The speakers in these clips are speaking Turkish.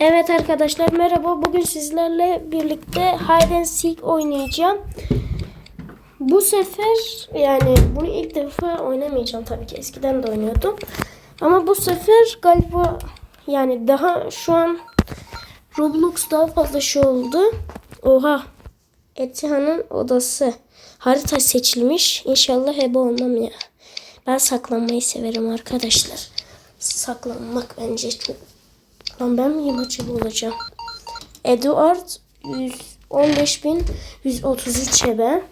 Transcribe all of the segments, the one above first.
Evet arkadaşlar merhaba. Bugün sizlerle birlikte Hide and Seek oynayacağım. Bu sefer yani bunu ilk defa oynamayacağım tabii ki. Eskiden de oynuyordum. Ama bu sefer galiba yani daha şu an Roblox daha fazla şey oldu. Oha. Etiha'nın odası. Harita seçilmiş. İnşallah heba olmam ya. Ben saklanmayı severim arkadaşlar. Saklanmak bence çok Lan ben miyim acaba olacağım? Eduard 115.133 hebe.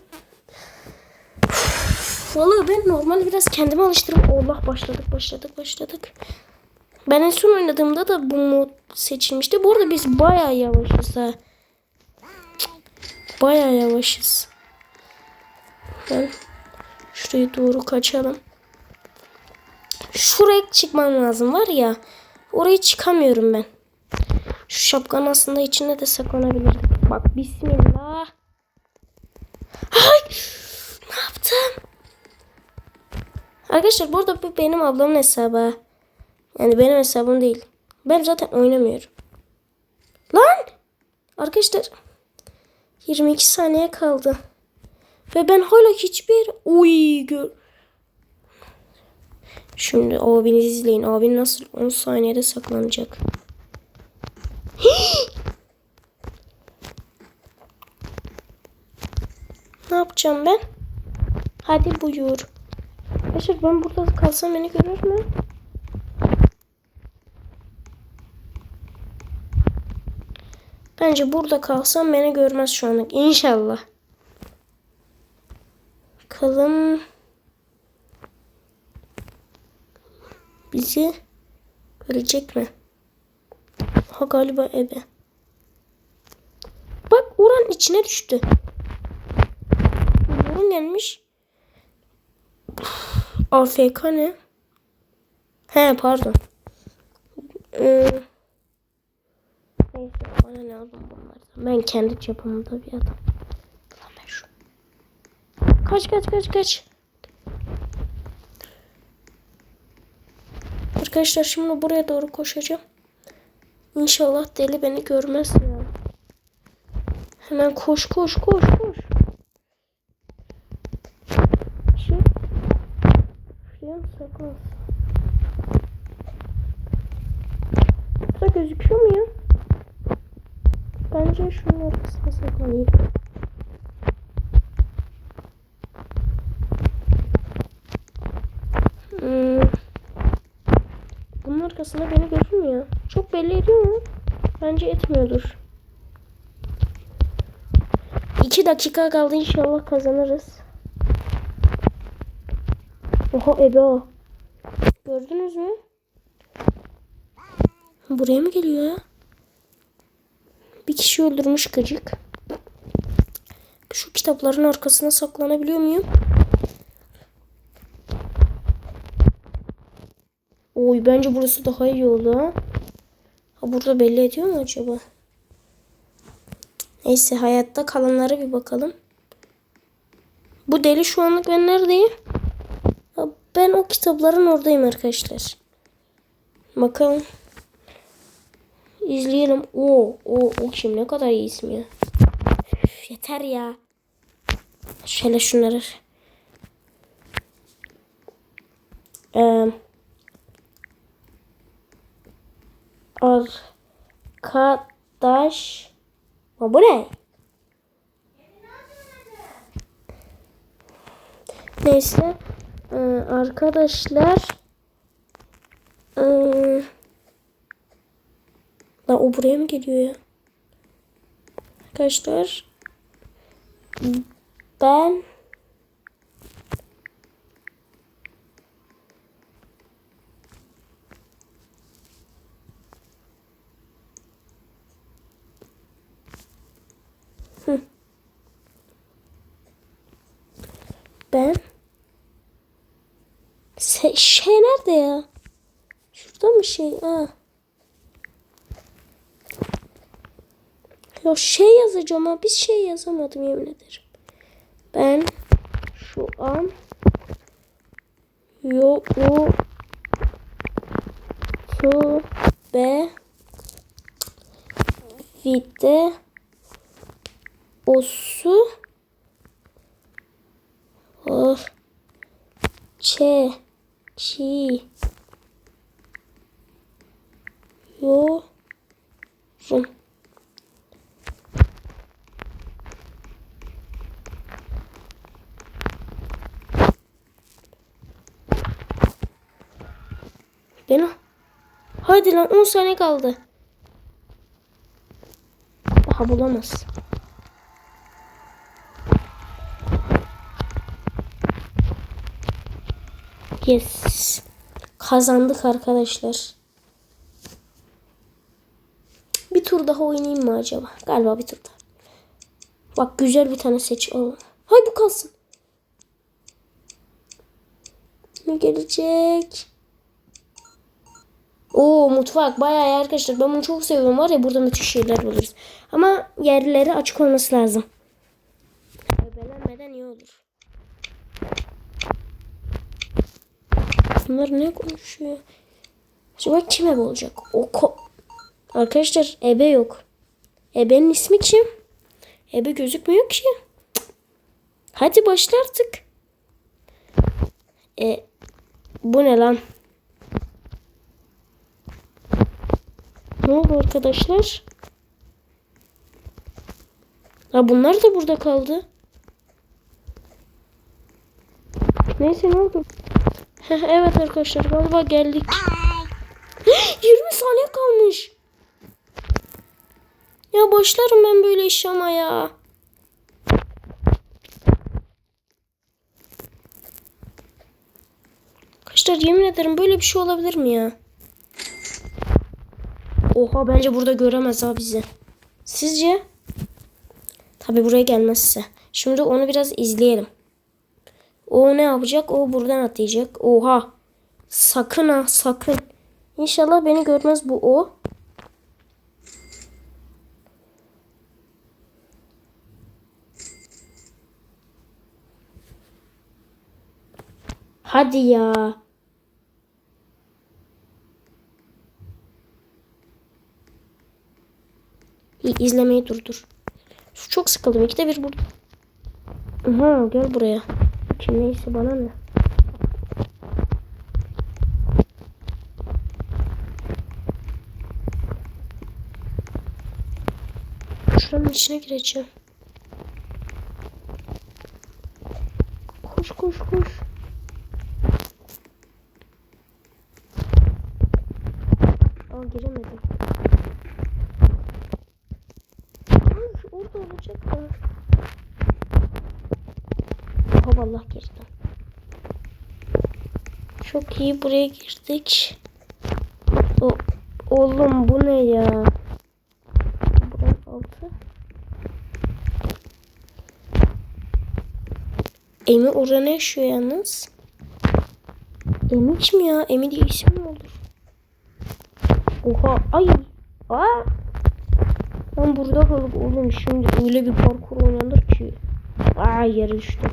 Valla ben normal biraz kendimi alıştırıp Allah başladık başladık başladık. Ben en son oynadığımda da bu mod seçilmişti. Bu arada biz baya yavaşız ha. Baya yavaşız. Ben şuraya doğru kaçalım. Şuraya çıkmam lazım var ya. Oraya çıkamıyorum ben. Şu şapkanın aslında içinde de saklanabilirdik. Bak bismillah. Ay! Ne yaptım? Arkadaşlar burada bu benim ablamın hesabı. Yani benim hesabım değil. Ben zaten oynamıyorum. Lan! Arkadaşlar 22 saniye kaldı. Ve ben hala hiçbir uy gör Şimdi abini izleyin. Abin nasıl 10 saniyede saklanacak. ne yapacağım ben? Hadi buyur. Arkadaşlar ben burada kalsam beni görür mü? Bence burada kalsam beni görmez şu anlık. İnşallah. Bakalım. Bizi görecek mi? Ha galiba ebe. Bak oranın içine düştü. Yorum gelmiş. AFK ne? He pardon. Ee, bana ne aldım bunlardan. Ben kendi çapımda bir adam. Kaç kaç kaç kaç. Arkadaşlar şimdi buraya doğru koşacağım. İnşallah deli beni görmez ya. Hemen koş koş koş koş. Şey. Şuraya saklan. Burada gözüküyor mu ya? Bence şunun arkasına saklanayım. Arkasında beni görünmüyor. Çok belli ediyor mu? Bence etmiyordur. İki dakika kaldı inşallah kazanırız. Oha ebe o. Gördünüz mü? Buraya mı geliyor? Bir kişi öldürmüş gıcık. Şu kitapların arkasına saklanabiliyor muyum? Oy bence burası daha iyi oldu ha. Burada belli ediyor mu acaba? Neyse hayatta kalanlara bir bakalım. Bu deli şu anlık ben neredeyim? Ben o kitapların oradayım arkadaşlar. Bakalım. İzleyelim. O, o, o kim ne kadar iyi isim ya. Üf, yeter ya. Şöyle şunları. Eee arkadaş Ama bu ne? Neyse ee, arkadaşlar ee, lan o buraya mı geliyor ya? Arkadaşlar Ben şey nerede ya? Şurada mı şey? Ha. Ya şey yazacağım ama bir şey yazamadım yemin ederim. Ben şu an YouTube be Vide. Osu. Oh. Çe. Çi. Yo. Rum. Beni. Hadi lan 10 saniye kaldı. Daha bulamaz. Yes. Kazandık arkadaşlar. Bir tur daha oynayayım mı acaba? Galiba bir tur daha. Bak güzel bir tane seç. Hay bu kalsın. Ne gelecek? Oo mutfak bayağı iyi arkadaşlar. Ben bunu çok seviyorum. Var ya burada müthiş şeyler buluruz. Ama yerleri açık olması lazım. Öbelenmeden iyi olur. Bunlar ne konuşuyor? Acaba kim ebe olacak? O ko Arkadaşlar ebe yok. Ebenin ismi kim? Ebe gözükmüyor ki. Hadi başla artık. E, bu ne lan? Ne oldu arkadaşlar? Ha bunlar da burada kaldı. Neyse ne oldu? Evet arkadaşlar galiba geldik. 20 saniye kalmış. Ya başlarım ben böyle iş ama ya. Arkadaşlar yemin ederim böyle bir şey olabilir mi ya? Oha bence burada göremez ha bizi. Sizce? Tabi buraya gelmezse. Şimdi onu biraz izleyelim. O ne yapacak? O buradan atlayacak. Oha. Sakın ha sakın. İnşallah beni görmez bu o. Hadi ya. İyi, izlemeyi durdur. Çok sıkıldım. İkide bir burada. Aha gel buraya. Kim neyse bana ne? Şuranın içine gireceğim. Koş koş koş. Aa giremedim. Ay, orada olacak da. Oha vallahi girdim. Çok iyi buraya girdik. O, oğlum bu ne ya? Buranın altı. Emi orada yaşıyor yalnız? Emi kim ya? Emi diye isim mi olur? Oha ay. Aa. Ben burada kalıp oğlum şimdi öyle bir parkur oynanır ki. Aa yere düştüm.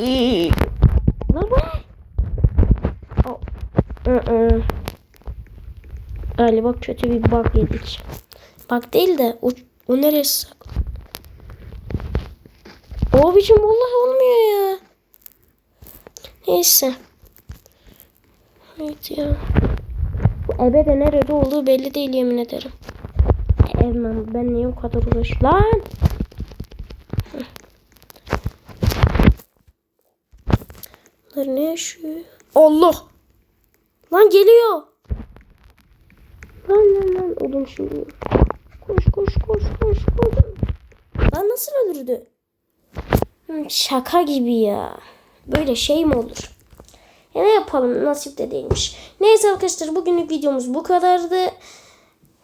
İyi. Bu ne? Aa, ı-ı. Galiba kötü bir bug yedik. Bug değil de o, o neresi? O biçim vallahi olmuyor ya. Neyse. Evet ya. Bu ebe de nerede olduğu belli değil yemin ederim. Evmem ben niye o kadar uğraş... Lan! Bunlar ne yaşıyor? Allah! Lan geliyor! Lan lan lan oğlum şimdi. Koş koş koş koş koş. Lan nasıl öldürdü? Şaka gibi ya. Böyle şey mi olur? Ya ne yapalım nasip de değilmiş. Neyse arkadaşlar bugünlük videomuz bu kadardı.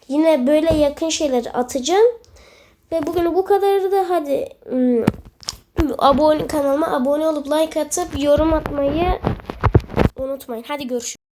Yine böyle yakın şeyler atacağım. Ve bugün bu kadardı. Hadi abone kanalıma abone olup like atıp yorum atmayı unutmayın. Hadi görüşürüz.